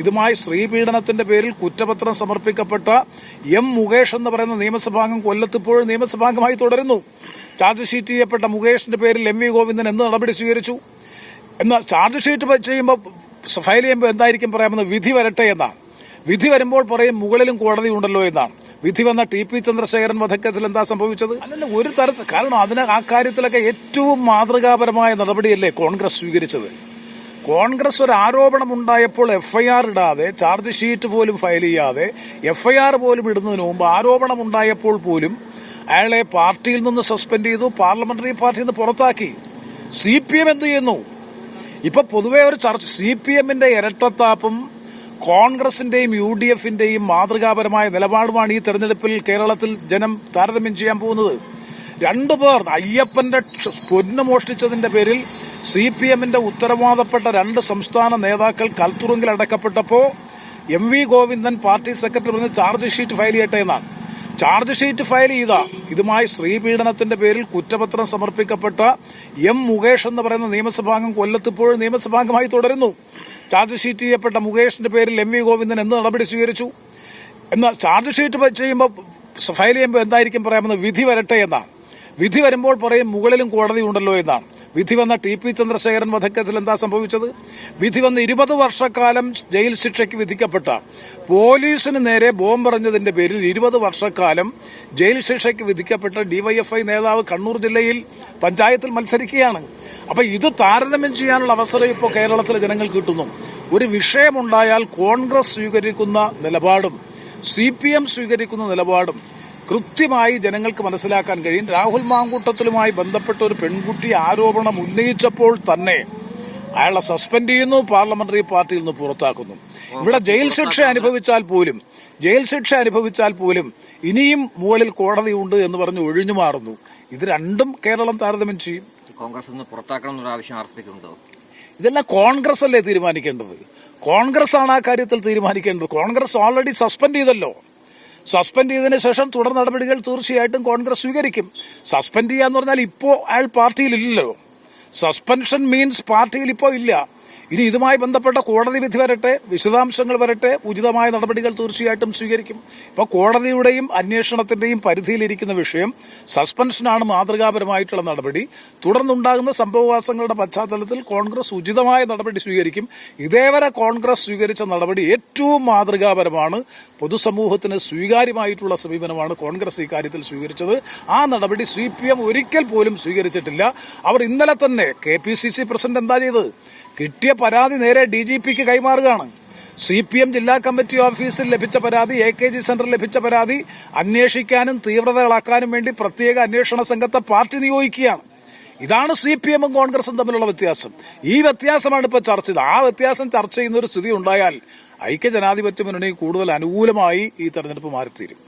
ഇതുമായി സ്ത്രീപീഡനത്തിന്റെ പേരിൽ കുറ്റപത്രം സമർപ്പിക്കപ്പെട്ട എം മുകേഷ് എന്ന് പറയുന്ന നിയമസഭാംഗം കൊല്ലത്തിപ്പോഴും നിയമസഭാംഗമായി തുടരുന്നു. ചാർജ് ഷീറ്റ് ചെയ്യപ്പെട്ട മുകേഷിന്റെ പേരിൽ എം വി ഗോവിന്ദൻ എന്ത് നടപടി സ്വീകരിച്ചു? എന്നാൽ ചാർജ് ഷീറ്റ് ചെയ്യുമ്പോൾ ഫയൽ ചെയ്യുമ്പോൾ എന്തായിരിക്കും പറയാമെന്ന് വിധി വരട്ടെ എന്നാണ്. വിധി വരുമ്പോൾ പറയും മുകളിലും കോടതി ഉണ്ടല്ലോ എന്നാണ്. വിധി വന്ന ടി പി ചന്ദ്രശേഖരൻ വധക്കേസിൽ എന്താ സംഭവിച്ചത്? അല്ലല്ല ഒരു തരത്തിൽ കാരണം അതിന് ആ കാര്യത്തിലൊക്കെ ഏറ്റവും മാതൃകാപരമായ നടപടിയല്ലേ കോൺഗ്രസ് സ്വീകരിച്ചത്? കോൺഗ്രസ് ഒരു ആരോപണം ഉണ്ടായപ്പോൾ എഫ്ഐആർ ഇടാതെ ചാർജ് ഷീറ്റ് പോലും ഫയൽ ചെയ്യാതെ എഫ്ഐആർ പോലും ഇടുന്നതിന് മുമ്പ് ആരോപണം ഉണ്ടായപ്പോൾ പോലും അയാളെ പാർട്ടിയിൽ നിന്ന് സസ്പെൻഡ് ചെയ്തു പാർലമെന്ററി പാർട്ടിയിൽ നിന്ന് പുറത്താക്കി. സി പി എം എന്ത് ചെയ്യുന്നു? ഇപ്പൊ പൊതുവെ ഒരു ചർച്ച സി പി എമ്മിന്റെ ഇരട്ടത്താപ്പും കോൺഗ്രസിന്റെയും യു ഡി എഫിന്റെയും മാതൃകാപരമായ നിലപാടുമാണ് ഈ തെരഞ്ഞെടുപ്പിൽ കേരളത്തിൽ ജനം താരതമ്യം ചെയ്യാൻ പോകുന്നത്. രണ്ടുപേർ അയ്യപ്പന്റെ പൊന്നു മോഷ്ടിച്ചതിന്റെ പേരിൽ സി പി എമ്മിന്റെ ഉത്തരവാദപ്പെട്ട രണ്ട് സംസ്ഥാന നേതാക്കൾ കൽത്തുറുങ്കിൽ അടക്കപ്പെട്ടപ്പോ M V Govindan party secretary പറഞ്ഞ് ചാർജ് ഷീറ്റ് ഫയൽ ചെയ്യട്ടെ എന്നാണ്. ചാർജ് ഷീറ്റ് ഫയൽ ചെയ്ത ഇതുമായി സ്ത്രീപീഡനത്തിന്റെ പേരിൽ കുറ്റപത്രം സമർപ്പിക്കപ്പെട്ട എം മുകേഷ് എന്ന് പറയുന്ന നിയമസഭാംഗം കൊല്ലത്തിപ്പോഴും നിയമസഭാംഗമായി തുടരുന്നു. ചാർജ് ഷീറ്റ് ചെയ്യപ്പെട്ട മുകേഷിന്റെ പേരിൽ എം വി ഗോവിന്ദൻ എന്ത് നടപടി സ്വീകരിച്ചു. എന്നാൽ ചാർജ് ഷീറ്റ് ചെയ്യുമ്പോൾ ഫയൽ ചെയ്യുമ്പോൾ എന്തായിരിക്കും പറയാമെന്ന് വിധി വരട്ടെ എന്നാണ്. വിധി വരുമ്പോൾ പറയും മുകളിലും കോടതി ഉണ്ടല്ലോ എന്നാണ്. വിധി വന്ന ടി പി ചന്ദ്രശേഖരൻ വധക്കേസിൽ എന്താ സംഭവിച്ചത്? വിധി വന്ന് ഇരുപത് വർഷക്കാലം ജയിൽ ശിക്ഷയ്ക്ക് വിധിക്കപ്പെട്ട പോലീസിന് നേരെ ബോംബെറിഞ്ഞതിന്റെ പേരിൽ ഇരുപത് വർഷക്കാലം ജയിൽ ശിക്ഷയ്ക്ക് വിധിക്കപ്പെട്ട ഡിവൈഎഫ്ഐ നേതാവ് കണ്ണൂർ ജില്ലയിൽ പഞ്ചായത്തിൽ മത്സരിക്കുകയാണ്. അപ്പൊ ഇത് താരതമ്യം ചെയ്യാനുള്ള അവസരം ഇപ്പോൾ കേരളത്തിലെ ജനങ്ങൾ കിട്ടുന്നു. ഒരു വിഷയമുണ്ടായാൽ കോൺഗ്രസ് സ്വീകരിക്കുന്ന നിലപാടും സി സ്വീകരിക്കുന്ന നിലപാടും കൃത്യമായി ജനങ്ങൾക്ക് മനസ്സിലാക്കാൻ കഴിയും. രാഹുൽ മാങ്കൂട്ടത്തിലുമായി ബന്ധപ്പെട്ട ഒരു പെൺകുട്ടി ആരോപണം ഉന്നയിച്ചപ്പോൾ തന്നെ അയാളെ സസ്പെൻഡ് ചെയ്യുന്നു പാർലമെന്ററി പാർട്ടിയിൽ നിന്ന് പുറത്താക്കുന്നു. ഇവിടെ ജയിൽ ശിക്ഷ അനുഭവിച്ചാൽ പോലും ജയിൽ ശിക്ഷ അനുഭവിച്ചാൽ പോലും ഇനിയും മുകളിൽ കോടതിയുണ്ട് എന്ന് പറഞ്ഞ് ഒഴിഞ്ഞു മാറുന്നു. ഇത് രണ്ടും കേരളം താരതമ്യം ചെയ്യും. കോൺഗ്രസ് പുറത്താക്കണം ആവശ്യം ഇതെല്ലാം കോൺഗ്രസ് അല്ലേ തീരുമാനിക്കേണ്ടത്? കോൺഗ്രസ് ആണ് ആ കാര്യത്തിൽ തീരുമാനിക്കേണ്ടത്. കോൺഗ്രസ് ഓൾറെഡി സസ്പെൻഡ് ചെയ്തല്ലോ. സസ്പെൻഡ് ചെയ്തതിന് ശേഷം തുടർ നടപടികൾ തീർച്ചയായിട്ടും കോൺഗ്രസ് സ്വീകരിക്കും. സസ്പെൻഡ് ചെയ്യാന്ന് പറഞ്ഞാൽ ഇപ്പോൾ അയാൾ പാർട്ടിയിലില്ലല്ലോ സസ്പെൻഷൻ മീൻസ് പാർട്ടിയിൽ ഇപ്പോൾ ഇല്ല. ഇനി ഇതുമായി ബന്ധപ്പെട്ട കോടതി വിധി വരട്ടെ വിശദാംശങ്ങൾ വരട്ടെ ഉചിതമായ നടപടികൾ തീർച്ചയായിട്ടും സ്വീകരിക്കും. ഇപ്പോൾ കോടതിയുടെയും അന്വേഷണത്തിന്റെയും പരിധിയിലിരിക്കുന്ന വിഷയം സസ്പെൻഷനാണ് മാതൃകാപരമായിട്ടുള്ള നടപടി. തുടർന്നുണ്ടാകുന്ന സംഭവവാസങ്ങളുടെ പശ്ചാത്തലത്തിൽ കോൺഗ്രസ് ഉചിതമായ നടപടി സ്വീകരിക്കും. ഇതേവരെ കോൺഗ്രസ് സ്വീകരിച്ച നടപടി ഏറ്റവും മാതൃകാപരമാണ്. പൊതുസമൂഹത്തിന് സ്വീകാര്യമായിട്ടുള്ള സമീപനമാണ് കോൺഗ്രസ് ഇക്കാര്യത്തിൽ കാര്യത്തിൽ സ്വീകരിച്ചത്. ആ നടപടി സി പി എം ഒരിക്കൽ പോലും സ്വീകരിച്ചിട്ടില്ല. അവർ ഇന്നലെ തന്നെ K P C C president എന്താ ചെയ്തത്? കിട്ടിയ പരാതി നേരെ ഡി ജി പിക്ക് കൈമാറുകയാണ്. സി പി എം ജില്ലാ കമ്മിറ്റി ഓഫീസിൽ ലഭിച്ച പരാതി എ കെ ജി സെന്ററിൽ ലഭിച്ച പരാതി അന്വേഷിക്കാനും തീവ്രതകളാക്കാനും വേണ്ടി പ്രത്യേക അന്വേഷണ സംഘത്തെ പാർട്ടി നിയോഗിക്കുകയാണ്. ഇതാണ് സി പി എമ്മും കോൺഗ്രസും തമ്മിലുള്ള വ്യത്യാസം. ഈ വ്യത്യാസമാണ് ഇപ്പോൾ ചർച്ച ചെയ്തത്. ആ വ്യത്യാസം ചർച്ച ചെയ്യുന്ന ഒരു സ്ഥിതി ഉണ്ടായാൽ ഐക്യ ജനാധിപത്യ മുന്നണി കൂടുതൽ അനുകൂലമായി ഈ തെരഞ്ഞെടുപ്പ് മാറിത്തീരും.